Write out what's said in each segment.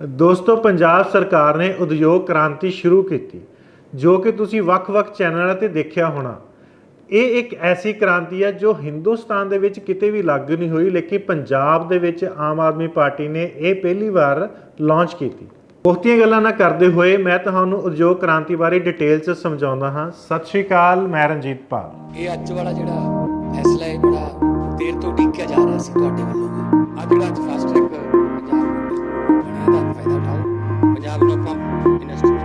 ਦੋਸਤੋ, ਪੰਜਾਬ ਸਰਕਾਰ ਨੇ ਉਦਯੋਗ ਕ੍ਰਾਂਤੀ ਸ਼ੁਰੂ ਕੀਤੀ, ਜੋ ਕਿ ਤੁਸੀਂ ਵੱਖ-ਵੱਖ ਚੈਨਲਾਂ ਤੇ ਦੇਖਿਆ ਹੋਣਾ। ਇਹ ਇੱਕ ਐਸੀ ਕ੍ਰਾਂਤੀ ਹੈ ਜੋ ਹਿੰਦੁਸਤਾਨ ਦੇ ਵਿੱਚ ਕਿਤੇ ਵੀ ਲਾਗੂ ਨਹੀਂ ਹੋਈ, ਲੇਕਿਨ ਪੰਜਾਬ ਦੇ ਵਿੱਚ ਆਮ ਆਦਮੀ ਪਾਰਟੀ ਨੇ ਇਹ ਪਹਿਲੀ ਵਾਰ ਲਾਂਚ ਕੀਤੀ। ਬਹੁਤੀਆਂ ਗੱਲਾਂ ਨਾ ਕਰਦੇ ਹੋਏ ਮੈਂ ਤੁਹਾਨੂੰ ਉਦਯੋਗ ਕ੍ਰਾਂਤੀ ਬਾਰੇ ਡਿਟੇਲ 'ਚ ਸਮਝਾਉਂਦਾ ਹਾਂ। ਸਤਿ ਸ਼੍ਰੀ ਅਕਾਲ, ਮੈਂ ਰਣਜੀਤ ਪਾਲ। ਇਹ ਅੱਜ ਵਾਲਾ ਜਿਹੜਾ ਫੈਸਲਾ ਹੈ, ਬੜਾ ਦੇਰ ਤੋਂ ਉਡੀਕਿਆ ਜਾ ਰਿਹਾ ਸੀ ਤੁਹਾਡੇ ਵੱਲੋਂ। ਆ ਜਿਹੜਾ ਅੱਜ ਫਾਸਟ ਟਰੈਕ ਪੰਜਾਬ ਫਾਇਦਾ ਉਠਾਓ ਪੰਜਾਬ ਨੂੰ ਇੰਡਸਟਰੀ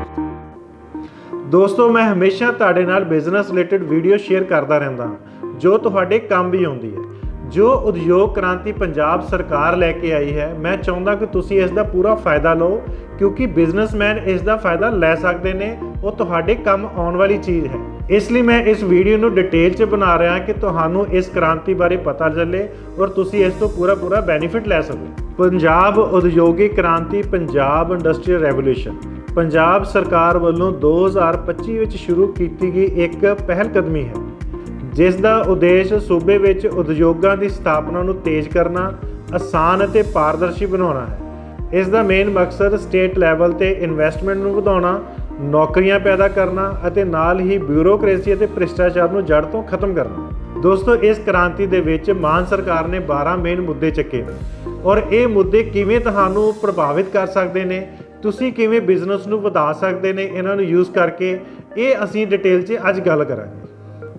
ਦੋਸਤੋ, ਮੈਂ ਹਮੇਸ਼ਾ ਤੁਹਾਡੇ ਨਾਲ ਬਿਜ਼ਨਸ ਰਿਲੇਟਡ ਵੀਡੀਓ ਸ਼ੇਅਰ ਕਰਦਾ ਰਹਿੰਦਾ ਹਾਂ, ਜੋ ਤੁਹਾਡੇ ਕੰਮ ਵੀ ਆਉਂਦੀ ਹੈ। ਜੋ ਉਦਯੋਗ ਕ੍ਰਾਂਤੀ ਪੰਜਾਬ ਸਰਕਾਰ ਲੈ ਕੇ ਆਈ ਹੈ, ਮੈਂ ਚਾਹੁੰਦਾ ਕਿ ਤੁਸੀਂ ਇਸ ਦਾ ਪੂਰਾ ਫਾਇਦਾ ਲਓ, ਕਿਉਂਕਿ ਬਿਜ਼ਨਸਮੈਨ ਇਸ ਦਾ ਫਾਇਦਾ ਲੈ ਸਕਦੇ ਨੇ, ਉਹ ਤੁਹਾਡੇ ਕੰਮ ਆਉਣ ਵਾਲੀ ਚੀਜ਼ ਹੈ। ਇਸ ਲਈ ਮੈਂ ਇਸ ਵੀਡੀਓ ਨੂੰ ਡਿਟੇਲ 'ਚ ਬਣਾ ਰਿਹਾ ਕਿ ਤੁਹਾਨੂੰ ਇਸ ਕ੍ਰਾਂਤੀ ਬਾਰੇ ਪਤਾ ਚੱਲੇ ਔਰ ਤੁਸੀਂ ਇਸ ਤੋਂ ਪੂਰਾ ਪੂਰਾ ਬੈਨੀਫਿਟ ਲੈ ਸਕੋ। ਪੰਜਾਬ ਉਦਯੋਗਿਕ ਕ੍ਰਾਂਤੀ ਪੰਜਾਬ ਇੰਡਸਟਰੀਅਲ ਰੈਵੋਲੂਸ਼ਨ ਪੰਜਾਬ ਸਰਕਾਰ ਵੱਲੋਂ 2025 ਵਿੱਚ ਸ਼ੁਰੂ ਕੀਤੀ ਗਈ ਇੱਕ ਪਹਿਲ ਕਦਮੀ ਹੈ, ਜਿਸ ਦਾ ਉਦੇਸ਼ ਸੂਬੇ ਵਿੱਚ ਉਦਯੋਗਾਂ ਦੀ ਸਥਾਪਨਾ ਨੂੰ ਤੇਜ਼ ਕਰਨਾ, ਆਸਾਨ ਅਤੇ ਪਾਰਦਰਸ਼ੀ ਬਣਾਉਣਾ ਹੈ। ਇਸ ਦਾ ਮੇਨ ਮਕਸਦ ਸਟੇਟ ਲੈਵਲ ਤੇ ਇਨਵੈਸਟਮੈਂਟ ਨੂੰ ਵਧਾਉਣਾ ਨੌਕਰੀਆਂ ਪੈਦਾ ਕਰਨਾ ਅਤੇ ਨਾਲ ਹੀ ਬਿਊਰੋਕ੍ਰੇਸੀ ਅਤੇ ਭ੍ਰਿਸ਼ਟਾਚਾਰ ਨੂੰ ਜੜ ਤੋਂ ਖਤਮ ਕਰਨਾ। ਦੋਸਤੋ, ਇਸ ਕ੍ਰਾਂਤੀ ਦੇ ਵਿੱਚ ਮਾਨ ਸਰਕਾਰ ਨੇ 12 ਮੇਨ ਮੁੱਦੇ ਚੱਕੇ ਨੇ। ਔਰ ਇਹ ਮੁੱਦੇ ਕਿਵੇਂ ਤੁਹਾਨੂੰ ਪ੍ਰਭਾਵਿਤ ਕਰ ਸਕਦੇ ਨੇ? ਤੁਸੀਂ ਕਿਵੇਂ ਬਿਜ਼ਨਸ ਨੂੰ ਵਧਾ ਸਕਦੇ ਨੇ? ਇਹਨਾਂ ਨੂੰ ਯੂਜ਼ ਕਰਕੇ ਇਹ ਅਸੀਂ ਡਿਟੇਲ 'ਚ ਅੱਜ ਗੱਲ ਕਰਾਂਗੇ।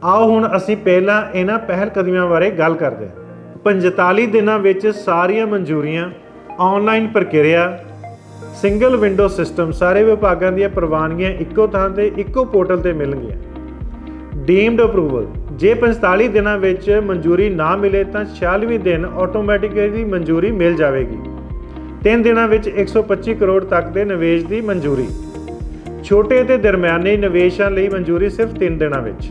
ਆਓ ਹੁਣ ਅਸੀਂ ਪਹਿਲਾਂ ਇਹਨਾਂ ਪਹਿਲ ਕਦਮੀਆਂ ਬਾਰੇ ਗੱਲ ਕਰਦੇ ਹਾਂ। 45 ਦਿਨਾਂ ਵਿੱਚ ਸਾਰੀਆਂ ਮਨਜ਼ੂਰੀਆਂ ਆਨਲਾਈਨ ਪ੍ਰਕਿਰਿਆ ਸਿੰਗਲ ਵਿੰਡੋ ਸਿਸਟਮ ਸਾਰੇ ਵਿਭਾਗਾਂ ਦੀਆਂ ਪ੍ਰਵਾਨਗੀਆਂ ਇੱਕੋ ਥਾਂ ਤੇ, ਇੱਕੋ ਪੋਰਟਲ ਤੇ ਮਿਲਣਗੀਆਂ। ਡੀਮਡ ਅਪਰੂਵਲ, ਜੇ 45 ਦਿਨਾਂ ਵਿੱਚ ਮਨਜ਼ੂਰੀ ਨਾ ਮਿਲੇ ਤਾਂ 46ਵੇਂ ਦਿਨ ਆਟੋਮੈਟਿਕਲੀ ਮਨਜ਼ੂਰੀ ਮਿਲ ਜਾਵੇਗੀ। 3 ਦਿਨਾਂ ਵਿੱਚ 125 ਕਰੋੜ ਤੱਕ ਦੇ ਨਿਵੇਸ਼ ਦੀ ਮਨਜ਼ੂਰੀ। ਛੋਟੇ ਤੇ ਦਰਮਿਆਨੇ ਨਿਵੇਸ਼ਾਂ ਲਈ ਮਨਜ਼ੂਰੀ ਸਿਰਫ 3 ਦਿਨਾਂ ਵਿੱਚ।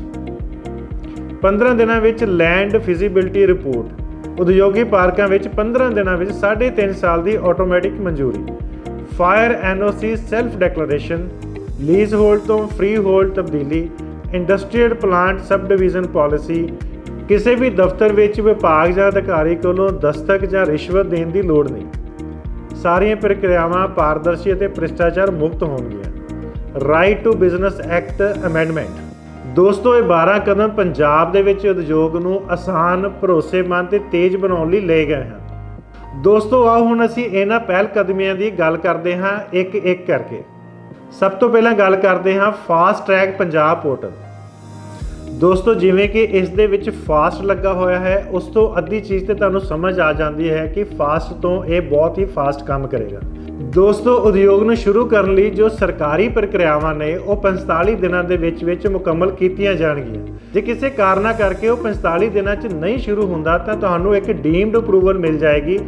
15 ਦਿਨਾਂ ਵਿੱਚ ਲੈਂਡ ਫਿਜ਼ੀਬਿਲਟੀ ਰਿਪੋਰਟ। ਉਦਯੋਗੀ ਪਾਰਕਾਂ ਵਿੱਚ 15 ਦਿਨਾਂ ਵਿੱਚ 3.5 ਸਾਲ ਦੀ ਆਟੋਮੈਟਿਕ ਮਨਜ਼ੂਰੀ। Fire NOC self declaration, lease hold ਤੋਂ ਫ੍ਰੀ ਹੋਲਡ ਤਬਦੀਲੀ, industrial plant sub division policy, ਕਿਸੇ ਵੀ ਦਫ਼ਤਰ ਵਿੱਚ ਵਿਭਾਗ ਜਾਂ ਅਧਿਕਾਰੀ ਕੋਲੋਂ ਦਸਤਕ ਜਾਂ ਰਿਸ਼ਵਤ ਦੇਣ ਦੀ ਲੋੜ ਨਹੀਂ। ਸਾਰੀਆਂ ਪ੍ਰਕਿਰਿਆਵਾਂ ਪਾਰਦਰਸ਼ੀ ਅਤੇ ਭ੍ਰਿਸ਼ਟਾਚਾਰ ਮੁਕਤ ਹੋਣਗੀਆਂ। Right to business act amendment ਦੋਸਤੋ, ਇਹ 12 ਕਦਮ ਪੰਜਾਬ ਦੇ ਵਿੱਚ ਉਦਯੋਗ ਨੂੰ ਆਸਾਨ, ਭਰੋਸੇਮੰਦ ਤੇ ਤੇਜ਼ ਬਣਾਉਣ ਲਈ ਲਏ ਗਏ ਹਨ। ਦੋਸਤੋ, ਆਓ ਹੁਣ ਅਸੀਂ ਇਹਨਾਂ ਪਹਿਲ ਕਦਮੀਆਂ ਦੀ ਗੱਲ ਕਰਦੇ ਹਾਂ ਇੱਕ ਇੱਕ ਕਰਕੇ। ਸਭ ਤੋਂ ਪਹਿਲਾਂ ਗੱਲ ਕਰਦੇ ਹਾਂ ਫਾਸਟ ਟਰੈਕ ਪੰਜਾਬ ਪੋਰਟਲ ਦੋਸਤੋ, ਜਿਵੇਂ ਕਿ ਇਸ ਦੇ ਵਿੱਚ ਫਾਸਟ ਲੱਗਾ ਹੋਇਆ ਹੈ, ਉਸ ਤੋਂ ਅੱਧੀ ਚੀਜ਼ ਤੇ ਤੁਹਾਨੂੰ ਸਮਝ ਆ ਜਾਂਦੀ ਹੈ ਕਿ ਫਾਸਟ ਤੋਂ ਇਹ ਬਹੁਤ ਹੀ ਫਾਸਟ ਕੰਮ ਕਰੇਗਾ। ਦੋਸਤੋ, ਉਦਯੋਗ ਨੂੰ ਸ਼ੁਰੂ ਕਰਨ ਲਈ ਜੋ ਸਰਕਾਰੀ ਪ੍ਰਕਿਰਿਆਵਾਂ ਨੇ, ਉਹ 45 ਦਿਨਾਂ ਦੇ ਵਿੱਚ ਵਿੱਚ ਮੁਕੰਮਲ ਕੀਤੀਆਂ ਜਾਣਗੀਆਂ। ਜੇ ਕਿਸੇ ਕਾਰਨਾ ਕਰਕੇ ਉਹ 45 ਦਿਨਾਂ 'ਚ ਨਹੀਂ ਸ਼ੁਰੂ ਹੁੰਦਾ, ਤਾਂ ਤੁਹਾਨੂੰ ਇੱਕ ਡੀਮਡ ਅਪਰੂਵਲ ਮਿਲ ਜਾਏਗੀ,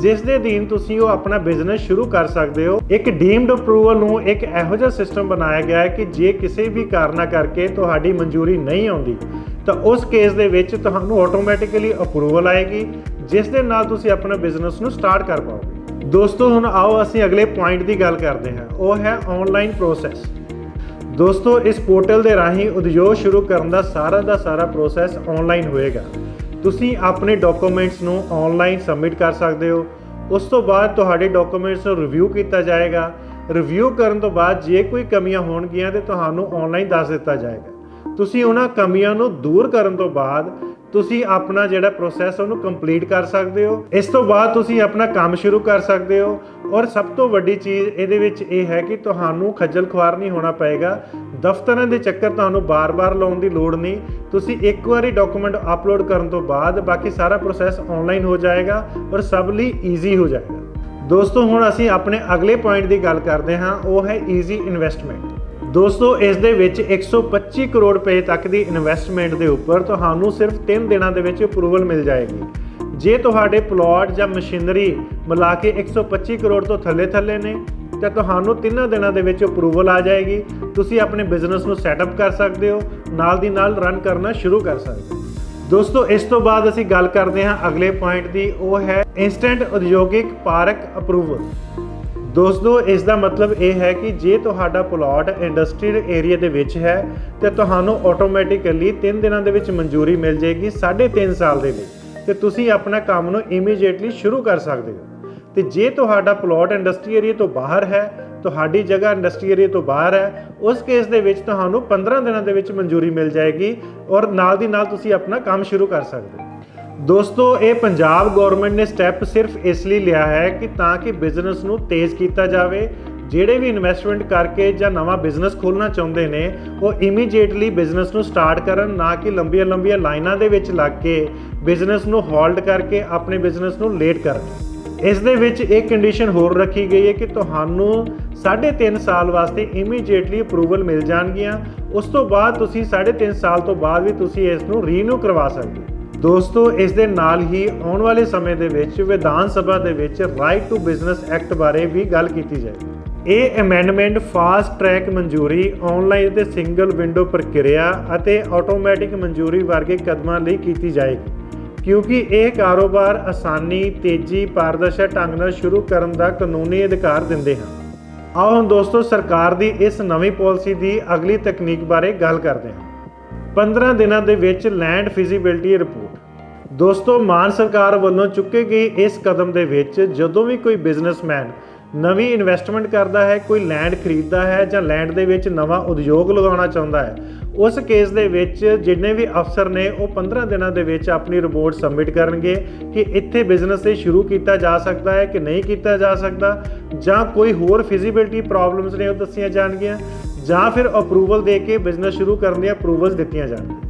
ਜਿਸ ਦੇ ਅਧੀਨ ਤੁਸੀਂ ਉਹ ਆਪਣਾ ਬਿਜ਼ਨਸ ਸ਼ੁਰੂ ਕਰ ਸਕਦੇ ਹੋ। ਇੱਕ ਡੀਮਡ ਅਪਰੂਵਲ ਨੂੰ ਇੱਕ ਇਹੋ ਜਿਹਾ ਸਿਸਟਮ ਬਣਾਇਆ ਗਿਆ ਹੈ ਕਿ ਜੇ ਕਿਸੇ ਵੀ ਕਾਰਨਾ ਕਰਕੇ ਤੁਹਾਡੀ ਮਨਜ਼ੂਰੀ ਨਹੀਂ ਆਉਂਦੀ, ਤਾਂ ਉਸ ਕੇਸ ਦੇ ਵਿੱਚ ਤੁਹਾਨੂੰ ਆਟੋਮੈਟਿਕਲੀ ਅਪਰੂਵਲ ਆਏਗੀ, ਜਿਸ ਦੇ ਨਾਲ ਤੁਸੀਂ ਆਪਣਾ ਬਿਜ਼ਨਸ ਨੂੰ ਸਟਾਰਟ ਕਰ ਪਾਓਗੇ। ਦੋਸਤੋ, ਹੁਣ ਆਓ ਅਸੀਂ ਅਗਲੇ ਪੁਆਇੰਟ ਦੀ ਗੱਲ ਕਰਦੇ ਹਾਂ। ਉਹ ਹੈ ਆਨਲਾਈਨ ਪ੍ਰੋਸੈਸ ਦੋਸਤੋ, ਇਸ ਪੋਰਟਲ ਦੇ ਰਾਹੀਂ ਉਦਯੋਗ ਸ਼ੁਰੂ ਕਰਨ ਦਾ ਸਾਰਾ ਦਾ ਸਾਰਾ ਪ੍ਰੋਸੈਸ ਆਨਲਾਈਨ ਹੋਏਗਾ। ਤੁਸੀਂ ਆਪਣੇ ਡਾਕੂਮੈਂਟਸ ਨੂੰ ਆਨਲਾਈਨ ਸਬਮਿਟ ਕਰ ਸਕਦੇ ਹੋ। ਉਸ ਤੋਂ ਬਾਅਦ ਤੁਹਾਡੇ ਡਾਕੂਮੈਂਟਸ ਨੂੰ ਰਿਵਿਊ ਕੀਤਾ ਜਾਏਗਾ। ਰਿਵਿਊ ਕਰਨ ਤੋਂ ਬਾਅਦ ਜੇ ਕੋਈ ਕਮੀਆਂ ਹੋਣਗੀਆਂ ਤੇ ਤੁਹਾਨੂੰ ਆਨਲਾਈਨ ਦੱਸ ਦਿੱਤਾ ਜਾਏਗਾ। ਤੁਸੀਂ ਉਹਨਾਂ ਕਮੀਆਂ ਨੂੰ ਦੂਰ ਕਰਨ ਤੋਂ ਬਾਅਦ ਤੁਸੀਂ ਆਪਣਾ ਜਿਹੜਾ ਪ੍ਰੋਸੈਸ ਉਹਨੂੰ ਕੰਪਲੀਟ ਕਰ ਸਕਦੇ ਹੋ। ਇਸ ਤੋਂ ਬਾਅਦ ਤੁਸੀਂ ਆਪਣਾ ਕੰਮ ਸ਼ੁਰੂ ਕਰ ਸਕਦੇ ਹੋ। ਔਰ ਸਭ ਤੋਂ ਵੱਡੀ ਚੀਜ਼ ਇਹਦੇ ਵਿੱਚ ਇਹ ਹੈ ਕਿ ਤੁਹਾਨੂੰ ਖੱਜਲ ਖੁਆਰ ਨਹੀਂ ਹੋਣਾ ਪਏਗਾ। ਦਫ਼ਤਰਾਂ ਦੇ ਚੱਕਰ ਤੁਹਾਨੂੰ ਬਾਰ-ਬਾਰ ਲਾਉਣ ਦੀ ਲੋੜ ਨਹੀਂ। ਤੁਸੀਂ ਇੱਕ ਵਾਰੀ ਡਾਕੂਮੈਂਟ ਅਪਲੋਡ ਕਰਨ ਤੋਂ ਬਾਅਦ ਬਾਕੀ ਸਾਰਾ ਪ੍ਰੋਸੈਸ ਆਨਲਾਈਨ ਹੋ ਜਾਏਗਾ ਔਰ ਸਭ ਲਈ ਈਜ਼ੀ ਹੋ ਜਾਏਗਾ। ਦੋਸਤੋ, ਹੁਣ ਅਸੀਂ ਆਪਣੇ ਅਗਲੇ ਪੁਆਇੰਟ ਦੀ ਗੱਲ ਕਰਦੇ ਹਾਂ। ਉਹ ਹੈ ਈਜ਼ੀ ਇਨਵੈਸਟਮੈਂਟ ਦੋਸਤੋ, ਇਸ ਦੇ ਵਿੱਚ 125 ਕਰੋੜ ਰੁਪਏ ਤੱਕ ਦੀ ਇਨਵੈਸਟਮੈਂਟ ਦੇ ਉੱਪਰ ਤੁਹਾਨੂੰ ਸਿਰਫ 3 ਦਿਨਾਂ ਦੇ ਵਿੱਚ ਅਪਰੂਵਲ ਮਿਲ ਜਾਏਗੀ। ਜੇ ਤੁਹਾਡੇ ਪਲਾਟ ਜਾਂ ਮਸ਼ੀਨਰੀ ਮਿਲਾ ਕੇ 125 ਕਰੋੜ ਤੋਂ ਥੱਲੇ ਥੱਲੇ ਨੇ, ਤਾਂ ਤੁਹਾਨੂੰ ਤਿੰਨਾਂ ਦਿਨਾਂ ਦੇ ਵਿੱਚ ਅਪਰੂਵਲ ਆ ਜਾਏਗੀ। ਤੁਸੀਂ ਆਪਣੇ ਬਿਜ਼ਨਸ ਨੂੰ ਸੈਟਅਪ ਕਰ ਸਕਦੇ ਹੋ, ਨਾਲ ਦੀ ਨਾਲ ਰਨ ਕਰਨਾ ਸ਼ੁਰੂ ਕਰ ਸਕਦੇ ਹੋ। ਦੋਸਤੋ, ਇਸ ਤੋਂ ਬਾਅਦ ਅਸੀਂ ਗੱਲ ਕਰਦੇ ਹਾਂ ਅਗਲੇ ਪੁਆਇੰਟ ਦੀ, ਉਹ ਹੈ ਇਨਸਟੈਂਟ ਉਦਯੋਗਿਕ ਪਾਰਕ ਅਪਰੂਵਲ ਦੋਸਤੋ ਇਸ ਦਾ ਮਤਲਬ ਇਹ ਹੈ ਕਿ ਜੇ ਤੁਹਾਡਾ ਪਲਾਟ ਇੰਡਸਟਰੀਅਲ ਏਰੀਆ ਦੇ ਵਿੱਚ ਹੈ, ਤੇ ਤੁਹਾਨੂੰ ਆਟੋਮੈਟਿਕਲੀ 3 ਦਿਨਾਂ ਦੇ ਵਿੱਚ ਮਨਜ਼ੂਰੀ ਮਿਲ ਜਾਏਗੀ 3.5 ਸਾਲ ਦੇ ਲਈ। ਤੇ ਤੁਸੀਂ ਆਪਣਾ ਕੰਮ ਨੂੰ ਇਮੀਡੀਏਟਲੀ ਸ਼ੁਰੂ ਕਰ ਸਕਦੇ ਹੋ। ਤੇ ਜੇ ਤੁਹਾਡਾ ਪਲਾਟ ਇੰਡਸਟਰੀ ਏਰੀਆ ਤੋਂ ਬਾਹਰ ਹੈ, ਤੁਹਾਡੀ ਜਗ੍ਹਾ ਇੰਡਸਟਰੀ ਏਰੀਆ ਤੋਂ ਬਾਹਰ ਹੈ, ਉਸ ਕੇਸ ਦੇ ਵਿੱਚ ਤੁਹਾਨੂੰ 15 ਦਿਨਾਂ ਦੇ ਵਿੱਚ ਮਨਜ਼ੂਰੀ ਮਿਲ ਜਾਏਗੀ ਔਰ ਨਾਲ ਦੀ ਨਾਲ ਤੁਸੀਂ ਆਪਣਾ ਕੰਮ ਸ਼ੁਰੂ ਕਰ ਸਕਦੇ ਹੋ। ਦੋਸਤੋ, ਇਹ ਪੰਜਾਬ ਗਵਰਨਮੈਂਟ ਨੇ ਸਟੈਪ ਸਿਰਫ ਇਸ ਲਈ ਲਿਆ ਹੈ ਕਿ ਤਾਂ ਕਿ ਬਿਜ਼ਨਸ ਨੂੰ ਤੇਜ਼ ਕੀਤਾ ਜਾਵੇ। ਜਿਹੜੇ ਵੀ ਇਨਵੈਸਟਮੈਂਟ ਕਰਕੇ ਜਾਂ ਨਵਾਂ ਬਿਜ਼ਨਸ ਖੋਲਣਾ ਚਾਹੁੰਦੇ ਨੇ, ਉਹ ਇਮੀਡੀਏਟਲੀ ਬਿਜ਼ਨਸ ਨੂੰ ਸਟਾਰਟ ਕਰਨ, ਨਾ ਕਿ ਲੰਬੀਆਂ ਲੰਬੀਆਂ ਲਾਈਨਾਂ ਦੇ ਵਿੱਚ ਲੱਗ ਕੇ ਬਿਜ਼ਨਸ ਨੂੰ ਹੋਲਡ ਕਰਕੇ ਆਪਣੇ ਬਿਜ਼ਨਸ ਨੂੰ ਲੇਟ ਕਰਨ। ਇਸ ਦੇ ਵਿੱਚ ਇੱਕ ਕੰਡੀਸ਼ਨ ਹੋਰ ਰੱਖੀ ਗਈ ਹੈ ਕਿ ਤੁਹਾਨੂੰ 3.5 ਸਾਲ ਵਾਸਤੇ ਇਮੀਡੀਏਟਲੀ ਅਪਰੂਵਲ ਮਿਲ ਜਾਣਗੀਆਂ। ਉਸ ਤੋਂ ਬਾਅਦ ਤੁਸੀਂ 3.5 ਸਾਲ ਤੋਂ ਬਾਅਦ ਵੀ ਤੁਸੀਂ ਇਸ ਨੂੰ ਰੀਨਿਊ ਕਰਵਾ ਸਕਦੇ ਹੋ। ਦੋਸਤੋ, ਇਸ ਦੇ ਨਾਲ ਹੀ ਆਉਣ ਵਾਲੇ ਸਮੇਂ ਦੇ ਵਿੱਚ ਵਿਧਾਨ ਸਭਾ ਦੇ ਵਿੱਚ ਰਾਈਟ ਟੂ ਬਿਜ਼ਨਸ ਐਕਟ ਬਾਰੇ ਵੀ ਗੱਲ ਕੀਤੀ ਜਾਏਗੀ। ਇਹ ਅਮੈਂਡਮੈਂਟ ਫਾਸਟ ਟਰੈਕ ਮਨਜ਼ੂਰੀ ਆਨਲਾਈਨ ਤੇ ਸਿੰਗਲ ਵਿੰਡੋ ਪ੍ਰਕਿਰਿਆ ਅਤੇ ਆਟੋਮੈਟਿਕ ਮਨਜ਼ੂਰੀ ਵਰਗੇ ਕਦਮਾਂ ਲਈ ਕੀਤੀ ਜਾਏਗੀ। ਕਿਉਂਕਿ ਇਹ ਕਾਰੋਬਾਰ ਆਸਾਨੀ, ਤੇਜ਼ੀ ਪਾਰਦਰਸ਼ੀ ਢੰਗ ਨਾਲ ਸ਼ੁਰੂ ਕਰਨ ਦਾ ਕਾਨੂੰਨੀ ਅਧਿਕਾਰ ਦਿੰਦੇ ਹਨ। ਆਓ ਹੁਣ ਦੋਸਤੋ, ਸਰਕਾਰ ਦੀ ਇਸ ਨਵੀਂ ਪਾਲਿਸੀ ਦੀ ਅਗਲੀ ਤਕਨੀਕ ਬਾਰੇ ਗੱਲ ਕਰਦੇ ਹਾਂ। 15 ਦਿਨਾਂ ਦੇ ਵਿੱਚ ਲੈਂਡ ਫਿਜ਼ੀਬਿਲਟੀ ਰਿਪੋਰਟ ਦੋਸਤੋ, ਮਾਨ ਸਰਕਾਰ ਵੱਲੋਂ ਚੁੱਕੇ ਗਏ ਇਸ ਕਦਮ ਦੇ ਵਿੱਚ ਜਦੋਂ ਵੀ ਕੋਈ ਬਿਜ਼ਨਸਮੈਨ ਨਵੀਂ ਇਨਵੈਸਟਮੈਂਟ ਕਰਦਾ ਹੈ, ਕੋਈ ਲੈਂਡ ਖਰੀਦਦਾ ਹੈ ਜਾਂ ਲੈਂਡ ਦੇ ਵਿੱਚ ਨਵਾਂ ਉਦਯੋਗ ਲਗਾਉਣਾ ਚਾਹੁੰਦਾ ਹੈ, ਉਸ ਕੇਸ ਦੇ ਵਿੱਚ ਜਿੰਨੇ ਵੀ ਅਫਸਰ ਨੇ, ਉਹ 15 ਦਿਨਾਂ ਦੇ ਵਿੱਚ ਆਪਣੀ ਰਿਪੋਰਟ ਸਬਮਿਟ ਕਰਨਗੇ ਕਿ ਇੱਥੇ ਬਿਜ਼ਨਸ ਇਹ ਸ਼ੁਰੂ ਕੀਤਾ ਜਾ ਸਕਦਾ ਹੈ ਕਿ ਨਹੀਂ ਕੀਤਾ ਜਾ ਸਕਦਾ ਜਾਂ ਕੋਈ ਹੋਰ ਫਿਜ਼ੀਬਿਲਟੀ ਪ੍ਰੋਬਲਮਸ ਨੇ ਉਹ ਦੱਸੀਆਂ ਜਾਣਗੀਆਂ ਜਾਂ ਫਿਰ ਅਪਰੂਵਲ ਦੇ ਕੇ ਬਿਜ਼ਨਸ ਸ਼ੁਰੂ ਕਰਨ ਦੀਆਂ ਅਪਰੂਵਲਸ ਦਿੱਤੀਆਂ ਜਾਣਗੀਆਂ।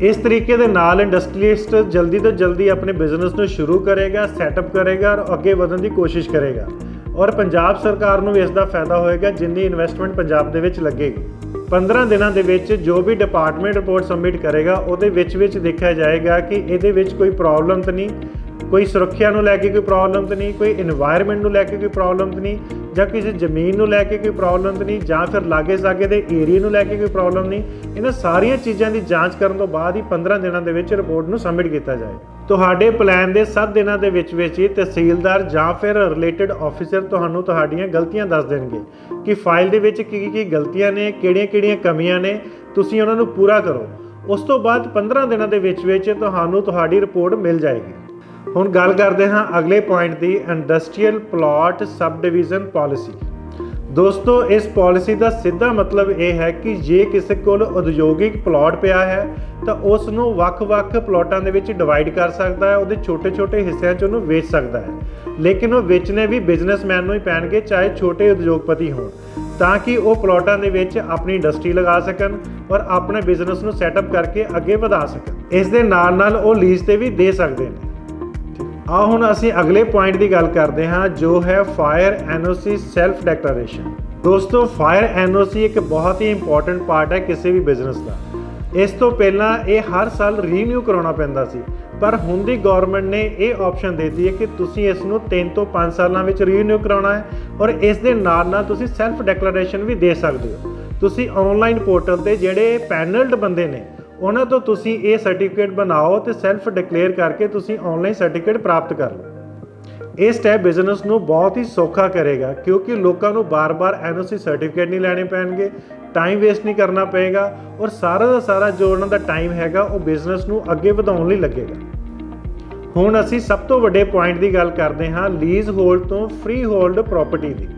ਇਸ ਤਰੀਕੇ ਦੇ ਨਾਲ ਇੰਡਸਟਰੀਲਿਸਟ ਜਲਦੀ ਤੋਂ ਜਲਦੀ ਆਪਣੇ ਬਿਜ਼ਨਸ ਨੂੰ ਸ਼ੁਰੂ ਕਰੇਗਾ ਸੈਟਅਪ ਕਰੇਗਾ ਔਰ ਅੱਗੇ ਵਧਣ ਦੀ ਕੋਸ਼ਿਸ਼ ਕਰੇਗਾ। ਔਰ ਪੰਜਾਬ ਸਰਕਾਰ ਨੂੰ ਵੀ ਇਸ ਦਾ ਫਾਇਦਾ ਹੋਏਗਾ ਜਿੰਨੀ ਇਨਵੈਸਟਮੈਂਟ ਪੰਜਾਬ ਦੇ ਵਿੱਚ ਲੱਗੇਗੀ। 15 ਦਿਨਾਂ ਦੇ ਵਿੱਚ ਜੋ ਵੀ ਡਿਪਾਰਟਮੈਂਟ ਰਿਪੋਰਟ ਸਬਮਿਟ ਕਰੇਗਾ, ਉਹਦੇ ਵਿੱਚ ਵਿੱਚ ਦੇਖਿਆ ਜਾਏਗਾ ਕਿ ਇਹਦੇ ਵਿੱਚ ਕੋਈ ਪ੍ਰੋਬਲਮ ਤਾਂ ਨਹੀਂ ਕੋਈ ਸੁਰੱਖਿਆ ਨੂੰ ਲੈ ਕੇ ਕੋਈ ਪ੍ਰੋਬਲਮ ਤਾਂ ਨਹੀਂ, ਕੋਈ এনवायरमेंट ਨੂੰ ਲੈ ਕੇ ਕੋਈ ਪ੍ਰੋਬਲਮ ਤਾਂ ਨਹੀਂ ਜਾਂ ਕਿਸੇ ਜ਼ਮੀਨ ਨੂੰ ਲੈ ਕੇ ਕੋਈ ਪ੍ਰੋਬਲਮ ਤਾਂ ਨਹੀਂ ਜਾਂ ਫਿਰ ਲਾਗੇ ਸਾਗੇ ਦੇ ਏਰੀਆ ਨੂੰ ਲੈ ਕੇ ਕੋਈ ਪ੍ਰੋਬਲਮ ਨਹੀਂ। ਇਹਨਾਂ ਸਾਰੀਆਂ ਚੀਜ਼ਾਂ ਦੀ ਜਾਂਚ ਕਰਨ ਤੋਂ ਬਾਅਦ ਹੀ 15 ਦਿਨਾਂ ਦੇ ਵਿੱਚ ਰਿਪੋਰਟ ਨੂੰ ਸਬਮਿਟ ਕੀਤਾ ਜਾਏ। ਤੁਹਾਡੇ ਪਲਾਨ ਦੇ 7 ਦਿਨਾਂ ਦੇ ਵਿੱਚ ਵਿੱਚ ਹੀ ਤਹਿਸੀਲਦਾਰ ਜਾਂ ਫਿਰ ਰਿਲੇਟਡ ਆਫੀਸਰ ਤੁਹਾਨੂੰ ਤੁਹਾਡੀਆਂ ਗਲਤੀਆਂ ਦੱਸ ਦੇਣਗੇ ਕਿ ਫਾਈਲ ਦੇ ਵਿੱਚ ਕੀ ਕੀ ਗਲਤੀਆਂ ਨੇ, ਕਿਹੜੀਆਂ-ਕਿਹੜੀਆਂ ਕਮੀਆਂ ਨੇ, ਤੁਸੀਂ ਉਹਨਾਂ ਨੂੰ ਪੂਰਾ ਕਰੋ। ਉਸ ਤੋਂ ਬਾਅਦ 15 ਦਿਨਾਂ ਦੇ ਵਿੱਚ ਵਿੱਚ ਤੁਹਾਨੂੰ ਤੁਹਾਡੀ ਰਿਪੋਰਟ ਮਿਲ ਜਾਏਗੀ। ਹੁਣ ਗੱਲ ਕਰਦੇ ਹਾਂ ਅਗਲੇ ਪੁਆਇੰਟ ਦੀ industrial plot sub division policy ਦੋਸਤੋ, ਇਸ ਪਾਲਿਸੀ ਦਾ ਸਿੱਧਾ ਮਤਲਬ ਇਹ ਹੈ ਕਿ ਜੇ ਕਿਸੇ ਕੋਲ ਉਦਯੋਗਿਕ ਪਲਾਟ ਪਿਆ ਹੈ, ਤਾਂ ਉਸ ਨੂੰ ਵੱਖ-ਵੱਖ ਪਲਾਟਾਂ ਦੇ ਵਿੱਚ ਡਿਵਾਈਡ ਕਰ ਸਕਦਾ ਹੈ, ਉਹਦੇ ਛੋਟੇ-ਛੋਟੇ ਹਿੱਸਿਆਂ 'ਚ ਉਹਨੂੰ ਵੇਚ ਸਕਦਾ ਹੈ। ਲੇਕਿਨ ਉਹ ਵੇਚਣੇ ਵੀ ਬਿਜ਼ਨਸਮੈਨ ਨੂੰ ਹੀ ਪੈਣਗੇ, ਚਾਹੇ ਛੋਟੇ ਉਦਯੋਗਪਤੀ ਹੋਣ। ਤਾਂ ਕਿ ਉਹ ਪਲਾਟਾਂ ਦੇ ਵਿੱਚ ਆਪਣੀ ਇੰਡਸਟਰੀ ਲਗਾ ਸਕਣ ਔਰ ਆਪਣੇ ਬਿਜ਼ਨਸ ਨੂੰ ਸੈਟਅਪ ਕਰਕੇ ਅੱਗੇ ਵਧਾ ਸਕਣ। ਇਸ ਦੇ ਨਾਲ-ਨਾਲ ਉਹ ਲੀਜ਼ ਤੇ ਵੀ ਦੇ ਸਕਦੇ ਨੇ। ਆ ਹੁਣ ਅਸੀਂ ਅਗਲੇ ਪੁਆਇੰਟ ਦੀ ਗੱਲ ਕਰਦੇ ਹਾਂ, ਜੋ ਹੈ ਫਾਇਰ ਐਨਓਸੀ ਸੈਲਫ ਡੈਕਲੇਰੇਸ਼ਨ ਦੋਸਤੋ ਫਾਇਰ ਐਨਓਸੀ ਇੱਕ ਬਹੁਤ ਹੀ ਇੰਪੋਰਟੈਂਟ ਪਾਰਟ ਹੈ ਕਿਸੇ ਵੀ ਬਿਜ਼ਨਸ ਦਾ। ਇਸ ਤੋਂ ਪਹਿਲਾਂ ਇਹ ਹਰ ਸਾਲ ਰੀਨਿਊ ਕਰਾਉਣਾ ਪੈਂਦਾ ਸੀ, ਪਰ ਹੁਣ ਦੀ ਗਵਰਨਮੈਂਟ ਨੇ ਇਹ ਆਪਸ਼ਨ ਦੇ ਦਿੱਤੀ ਹੈ ਕਿ ਤੁਸੀਂ ਇਸ ਨੂੰ 3 ਤੋਂ 5 ਸਾਲਾਂ ਵਿੱਚ ਰੀਨਿਊ ਕਰਾਉਣਾ ਹੈ ਔਰ ਇਸ ਦੇ ਨਾਲ ਨਾਲ ਤੁਸੀਂ ਸੈਲਫ ਡੈਕਲੇਰੇਸ਼ਨ ਵੀ ਦੇ ਸਕਦੇ ਹੋ। ਤੁਸੀਂ ਆਨਲਾਈਨ ਪੋਰਟਲ ਤੇ ਜਿਹੜੇ ਪੈਨਲਡ ਬੰਦੇ ਨੇ ਉਹਨਾਂ ਤੋਂ ਤੁਸੀਂ ਇਹ ਸਰਟੀਫਿਕੇਟ ਬਣਾਓ ਤੇ ਸੈਲਫ ਡਿਕਲੇਅਰ ਕਰਕੇ ਤੁਸੀਂ ਆਨਲਾਈਨ ਸਰਟੀਫਿਕੇਟ ਪ੍ਰਾਪਤ ਕਰ ਲਓ। ਇਹ ਸਟੈਪ ਬਿਜ਼ਨਸ ਨੂੰ ਬਹੁਤ ਹੀ ਸੌਖਾ ਕਰੇਗਾ ਕਿਉਂਕਿ ਲੋਕਾਂ ਨੂੰ ਬਾਰ-ਬਾਰ ਐਨਓਸੀ ਸਰਟੀਫਿਕੇਟ ਨਹੀਂ ਲੈਣੇ ਪੈਣਗੇ ਟਾਈਮ ਵੇਸਟ ਨਹੀਂ ਕਰਨਾ ਪਏਗਾ ਔਰ ਸਾਰਾ ਦਾ ਸਾਰਾ ਜੋ ਉਹਨਾਂ ਦਾ ਟਾਈਮ ਹੈਗਾ ਉਹ ਬਿਜ਼ਨਸ ਨੂੰ ਅੱਗੇ ਵਧਾਉਣ ਲਈ ਲੱਗੇਗਾ। ਹੁਣ ਅਸੀਂ ਸਭ ਤੋਂ ਵੱਡੇ ਪੁਆਇੰਟ ਦੀ ਗੱਲ ਕਰਦੇ ਹਾਂ ਲੀਜ਼ ਹੋਲਡ ਤੋਂ ਫ੍ਰੀ ਹੋਲਡ ਪ੍ਰਾਪਰਟੀ ਦੀ।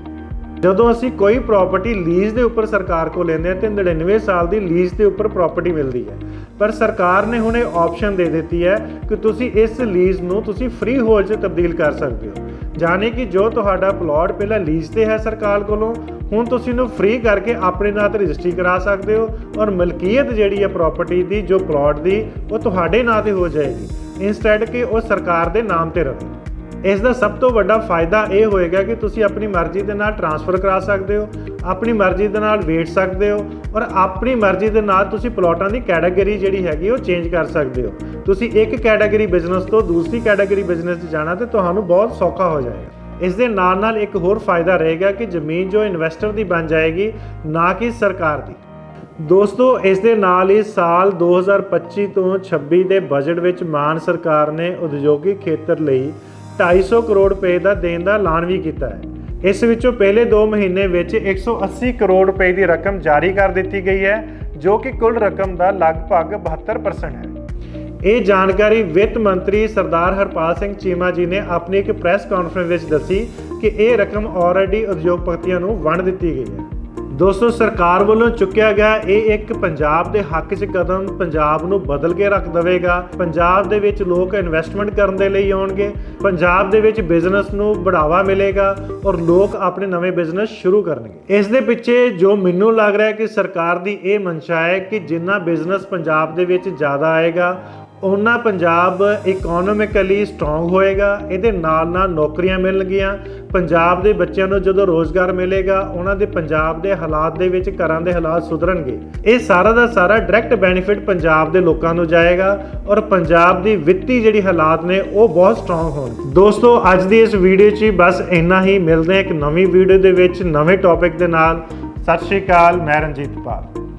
ਜਦੋਂ ਅਸੀਂ ਕੋਈ ਪ੍ਰਾਪਰਟੀ ਲੀਜ਼ ਦੇ ਉੱਪਰ ਸਰਕਾਰ ਕੋਲ ਲੈਂਦੇ ਹਾਂ, ਤੇ 99 ਸਾਲ ਦੀ ਲੀਜ਼ ਦੇ ਉੱਪਰ ਪ੍ਰਾਪਰਟੀ ਮਿਲਦੀ ਹੈ। ਪਰ ਸਰਕਾਰ ਨੇ ਹੁਣ ਇਹ ਆਪਸ਼ਨ ਦੇ ਦਿੱਤੀ ਹੈ ਕਿ ਤੁਸੀਂ ਇਸ ਲੀਜ਼ ਨੂੰ ਤੁਸੀਂ ਫ੍ਰੀ ਹੋਲਡ 'ਚ ਤਬਦੀਲ ਕਰ ਸਕਦੇ ਹੋ। ਜਾਣੇ ਕਿ ਜੋ ਤੁਹਾਡਾ ਪਲਾਟ ਪਹਿਲਾਂ ਲੀਜ਼ ਤੇ ਹੈ ਸਰਕਾਰ ਕੋਲੋਂ, ਹੁਣ ਤੁਸੀਂ ਇਹਨੂੰ ਫ੍ਰੀ ਕਰਕੇ ਆਪਣੇ ਨਾਂ ਤੇ ਰਜਿਸਟਰੀ ਕਰਾ ਸਕਦੇ ਹੋ ਔਰ ਮਲਕੀਅਤ ਜਿਹੜੀ ਹੈ ਪ੍ਰਾਪਰਟੀ ਦੀ, ਜੋ ਪਲਾਟ ਦੀ, ਉਹ ਤੁਹਾਡੇ ਨਾਂ ਤੇ ਹੋ ਜਾਏਗੀ। ਇਨਸਟੈਡ ਕਿ ਉਹ ਸਰਕਾਰ ਦੇ ਨਾਮ ਤੇ ਰਹੇ। ਇਸ ਦਾ ਸਭ ਤੋਂ ਵੱਡਾ ਫਾਇਦਾ ਇਹ ਹੋਏਗਾ ਕਿ ਤੁਸੀਂ ਆਪਣੀ ਮਰਜ਼ੀ ਦੇ ਨਾਲ ਟਰਾਂਸਫਰ ਕਰਾ ਸਕਦੇ ਹੋ, ਆਪਣੀ ਮਰਜ਼ੀ ਦੇ ਨਾਲ ਵੇਚ ਸਕਦੇ ਹੋ ਔਰ ਆਪਣੀ ਮਰਜ਼ੀ ਦੇ ਨਾਲ ਤੁਸੀਂ ਪਲਾਟਾਂ ਦੀ ਕੈਟਾਗਰੀ ਜਿਹੜੀ ਹੈਗੀ ਉਹ ਚੇਂਜ ਕਰ ਸਕਦੇ ਹੋ। ਤੁਸੀਂ ਇੱਕ ਕੈਟਾਗਰੀ ਬਿਜ਼ਨਸ ਤੋਂ ਦੂਸਰੀ ਕੈਟਾਗਰੀ ਬਿਜ਼ਨਸ 'ਚ ਜਾਣਾ ਤੇ ਤੁਹਾਨੂੰ ਬਹੁਤ ਸੌਖਾ ਹੋ ਜਾਏਗਾ। ਇਸ ਦੇ ਨਾਲ ਨਾਲ ਇੱਕ ਹੋਰ ਫਾਇਦਾ ਰਹੇਗਾ ਕਿ ਜ਼ਮੀਨ ਜੋ ਇਨਵੈਸਟਰ ਦੀ ਬਣ ਜਾਏਗੀ, ਨਾ ਕਿ ਸਰਕਾਰ ਦੀ। ਦੋਸਤੋ, ਇਸ ਦੇ ਨਾਲ ਹੀ ਸਾਲ 2025 ਤੋਂ 26 ਦੇ ਬਜਟ ਵਿੱਚ ਮਾਨ ਸਰਕਾਰ ਨੇ ਉਦਯੋਗਿਕ ਖੇਤਰ ਲਈ 250 ਕਰੋੜ ਰੁਪਏ ਦਾ ਦੇਣ ਦਾ ਐਲਾਨ ਵੀ ਕੀਤਾ ਹੈ। ਇਸ ਵਿੱਚੋਂ ਪਹਿਲੇ 2 ਮਹੀਨੇ ਵਿੱਚ 180 ਕਰੋੜ ਰੁਪਏ ਦੀ ਰਕਮ ਜਾਰੀ ਕਰ ਦਿੱਤੀ ਗਈ ਹੈ, ਜੋ ਕਿ ਕੁੱਲ ਰਕਮ ਦਾ ਲਗਭਗ 72% ਹੈ। ਇਹ ਜਾਣਕਾਰੀ ਵਿੱਤ ਮੰਤਰੀ ਸਰਦਾਰ ਹਰਪਾਲ ਸਿੰਘ ਚੀਮਾ ਜੀ ਨੇ ਆਪਣੀ ਇੱਕ ਪ੍ਰੈਸ ਕਾਨਫਰੰਸ ਵਿੱਚ ਦੱਸੀ ਕਿ ਇਹ ਰਕਮ ਆਲਰੇਡੀ ਉਦਯੋਗਪਤੀਆਂ ਨੂੰ ਵੰਡ ਦਿੱਤੀ ਗਈ ਹੈ। ਦੋਸਤੋ, ਸਰਕਾਰ ਵੱਲੋਂ ਚੁੱਕਿਆ ਗਿਆ ਇਹ ਇੱਕ ਪੰਜਾਬ ਦੇ ਹੱਕ 'ਚ ਕਦਮ ਪੰਜਾਬ ਨੂੰ ਬਦਲ ਕੇ ਰੱਖ ਦੇਵੇਗਾ। ਪੰਜਾਬ ਦੇ ਵਿੱਚ ਲੋਕ ਇਨਵੈਸਟਮੈਂਟ ਕਰਨ ਦੇ ਲਈ ਆਉਣਗੇ। ਪੰਜਾਬ ਦੇ ਵਿੱਚ ਬਿਜ਼ਨਸ ਨੂੰ ਬੜਾਵਾ ਮਿਲੇਗਾ ਔਰ ਲੋਕ ਆਪਣੇ ਨਵੇਂ ਬਿਜ਼ਨਸ ਸ਼ੁਰੂ ਕਰਨਗੇ। ਇਸ ਦੇ ਪਿੱਛੇ ਜੋ ਮੈਨੂੰ ਲੱਗ ਰਿਹਾ ਹੈ ਕਿ ਸਰਕਾਰ ਦੀ ਇਹ ਮਨਸ਼ਾ ਹੈ ਕਿ ਜਿੰਨਾ ਬਿਜ਼ਨਸ ਪੰਜਾਬ ਦੇ ਵਿੱਚ ਜ਼ਿਆਦਾ ਆਏਗਾ ਉਹਨਾਂ ਪੰਜਾਬ ਇਕਨੋਮਿਕਲੀ ਸਟਰੋਂਗ ਹੋਏਗਾ, ਇਹਦੇ ਨਾਲ ਨਾਲ ਨੌਕਰੀਆਂ ਮਿਲਣਗੀਆਂ। ਪੰਜਾਬ ਦੇ ਬੱਚਿਆਂ ਨੂੰ ਜਦੋਂ ਰੋਜ਼ਗਾਰ ਮਿਲੇਗਾ, ਉਹਨਾਂ ਦੇ ਪੰਜਾਬ ਦੇ ਹਾਲਾਤ ਦੇ ਵਿੱਚ ਘਰਾਂ ਦੇ ਹਾਲਾਤ ਸੁਧਰਨਗੇ। ਇਹ ਸਾਰਾ ਦਾ ਸਾਰਾ ਡਾਇਰੈਕਟ ਬੈਨੀਫਿਟ ਪੰਜਾਬ ਦੇ ਲੋਕਾਂ ਨੂੰ ਜਾਏਗਾ ਔਰ ਪੰਜਾਬ ਦੀ ਵਿੱਤੀ ਜਿਹੜੀ ਹਾਲਾਤ ਨੇ, ਉਹ ਬਹੁਤ ਸਟਰੋਂਗ ਹੋਣ। ਦੋਸਤੋ, ਅੱਜ ਦੀ ਇਸ ਵੀਡੀਓ 'ਚ ਹੀ ਬਸ ਇੰਨਾ ਹੀ। ਮਿਲਦੇ ਹਾਂ ਇੱਕ ਨਵੀਂ ਵੀਡੀਓ ਦੇ ਵਿੱਚ, ਨਵੇਂ ਟੌਪਿਕ ਦੇ ਨਾਲ। ਸਤਿ ਸ਼੍ਰੀ ਅਕਾਲ, ਮੈਂ ਰਣਜੀਤ ਪਾਲ।